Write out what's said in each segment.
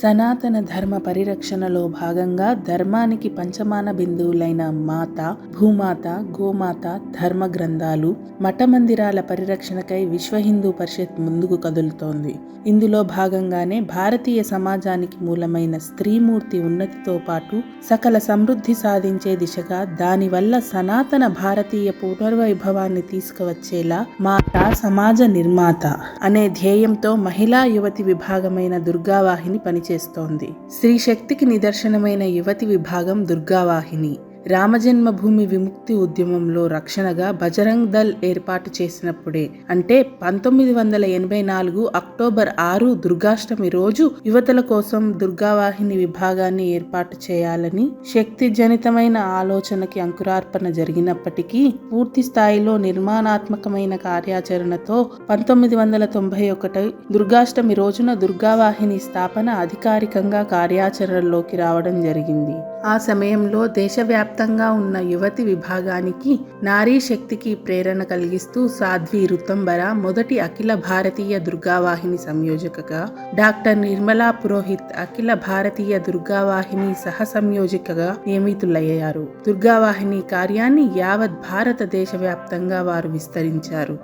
సనాతన ధర్మ పరిరక్షణలో భాగంగా ధర్మానికి పంచమాన బిందువులైన మాత భూమాత గోమాత ధర్మ గ్రంథాలు మఠ మందిరాల పరిరక్షణకై విశ్వ హిందూ పరిషత్ ముందుకు కదులుతోంది. ఇందులో భాగంగానే భారతీయ సమాజానికి మూలమైన స్త్రీమూర్తి ఉన్నతితో పాటు సకల సమృద్ధి సాధించే దిశగా దానివల్ల సనాతన భారతీయ పునర్వైభవాన్ని తీసుకువచ్చేలా మాత సమాజ నిర్మాత అనే ధ్యేయంతో మహిళా యువతి విభాగమైన దుర్గావాహిని పనిచేస్తోంది స్త్రీ శక్తికి నిదర్శనమైన యువతి విభాగం దుర్గావాహిని. రామజన్మభూమి విముక్తి ఉద్యమంలో రక్షణగా బజరంగ్ దల్ ఏర్పాటు చేసినప్పుడే అంటే పంతొమ్మిది వందల ఎనభై నాలుగు అక్టోబర్ ఆరు దుర్గాష్టమి రోజు యువతల కోసం దుర్గావాహిని విభాగాన్ని ఏర్పాటు చేయాలని శక్తి జనితమైన ఆలోచనకి అంకురార్పణ జరిగినప్పటికీ పూర్తి స్థాయిలో నిర్మాణాత్మకమైన కార్యాచరణతో పంతొమ్మిది వందల తొంభై ఒకటి దుర్గాష్టమి రోజున దుర్గావాహిని స్థాపన అధికారికంగా కార్యాచరణలోకి రావడం జరిగింది. ఆ సమయంలో దేశవ్యాప్తంగా ఉన్న యువతి విభాగానికి నారీ శక్తికి ప్రేరణ కలిగిస్తూ సాధ్వి రుతంబర మొదటి అఖిల భారతీయ దుర్గావాహిని సంయోజకగా డాక్టర్ నిర్మలా పురోహిత్ అఖిల భారతీయ దుర్గావాహిని సహ సంయోజకగా నియమితులయ్యారు. దుర్గావాహిని కార్యాన్ని యావత్ భారతదేశ వ్యాప్తంగా వారు విస్తరించారు.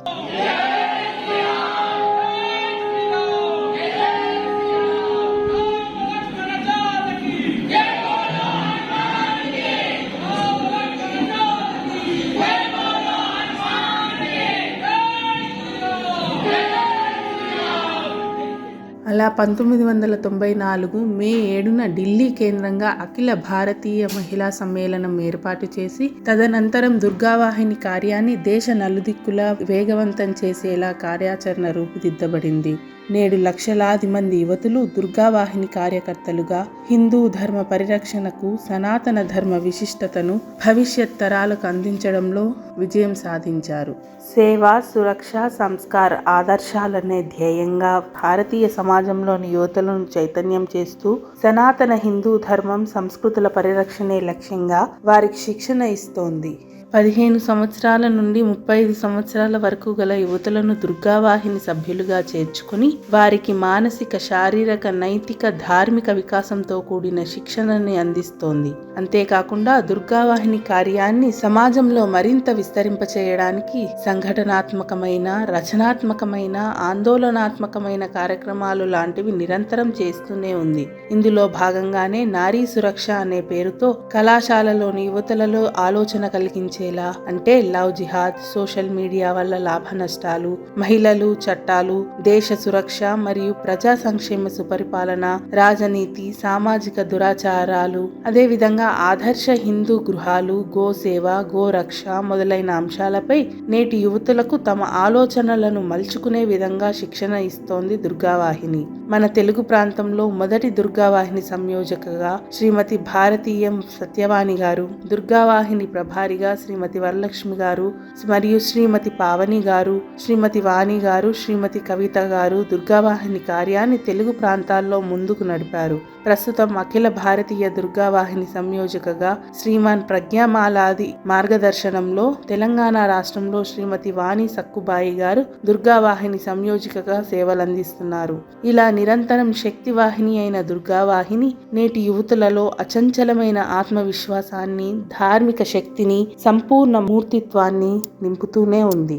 అలా పంతొమ్మిది వందల తొంభై నాలుగు మే ఏడున ఢిల్లీ కేంద్రంగా అఖిల భారతీయ మహిళా సమ్మేళనం ఏర్పాటు చేసి తదనంతరం దుర్గావాహిని కార్యాన్ని దేశ నలుదిక్కులా వేగవంతం చేసేలా కార్యాచరణ రూపుదిద్దబడింది. నేడు లక్షలాది మంది యువతులు దుర్గావాహిని కార్యకర్తలుగా హిందూ ధర్మ పరిరక్షణకు సనాతన ధర్మ విశిష్టతను భవిష్యత్ తరాలకు అందించడంలో విజయం సాధించారు. సేవ సురక్ష సంస్కార్ ఆదర్శాలనే ధ్యేయంగా భారతీయ సమాజంలోని యువతలను చైతన్యం చేస్తూ సనాతన హిందూ ధర్మం సంస్కృతుల పరిరక్షణే లక్ష్యంగా వారికి శిక్షణ ఇస్తోంది. పదిహేను సంవత్సరాల నుండి ముప్పై ఐదు సంవత్సరాల వరకు గల యువతులను దుర్గావాహిని సభ్యులుగా చేర్చుకుని వారికి మానసిక శారీరక నైతిక ధార్మిక వికాసంతో కూడిన శిక్షణని అందిస్తోంది. అంతేకాకుండా దుర్గావాహిని కార్యాన్ని సమాజంలో మరింత విస్తరింపచేయడానికి సంఘటనాత్మకమైన రచనాత్మకమైన ఆందోళనాత్మకమైన కార్యక్రమాలు లాంటివి నిరంతరం చేస్తూనే ఉంది. ఇందులో భాగంగానే నారీ సురక్ష అనే పేరుతో కళాశాలలోని యువతలలో ఆలోచన కలిగించే చేసేలా అంటే లవ్ జిహాద్ సోషల్ మీడియా వల్ల లాభ నష్టాలు మహిళలు చట్టాలు దేశ సురక్ష మరియు ప్రజా సంక్షేమ సుపరిపాలన రాజనీతి సామాజిక దురాచారాలు అదేవిధంగా ఆదర్శ హిందూ గృహాలు గోసేవ గోరక్ష మొదలైన అంశాలపై నేటి యువతులకు తమ ఆలోచనలను మలుచుకునే విధంగా శిక్షణ ఇస్తోంది దుర్గావాహిని. మన తెలుగు ప్రాంతంలో మొదటి దుర్గావాహిని సంయోజకగా శ్రీమతి భారతీయం సత్యవాణి గారు దుర్గావాహిని ప్రభారిగా శ్రీమతి వరలక్ష్మి గారు మరియు శ్రీమతి పావని గారు శ్రీమతి వాణి గారు శ్రీమతి కవిత గారు దుర్గావాహిని కార్యాన్ని తెలుగు ప్రాంతాల్లో ముందుకు నడిపారు. ప్రస్తుతం అఖిల భారతీయ దుర్గావాహిని సంయోజకగా శ్రీమాన్ ప్రజ్ఞామాలాది మార్గదర్శనంలో తెలంగాణ రాష్ట్రంలో శ్రీమతి వాణి సక్కుబాయి గారు దుర్గావాహిని సంయోజకగా సేవలందిస్తున్నారు. ఇలా నిరంతరం శక్తివాహిని అయిన దుర్గావాహిని నేటి యువతులలో అచంచలమైన ఆత్మవిశ్వాసాన్ని ధార్మిక శక్తిని సంపూర్ణ మూర్తిత్వాన్ని నింపుతూనే ఉంది.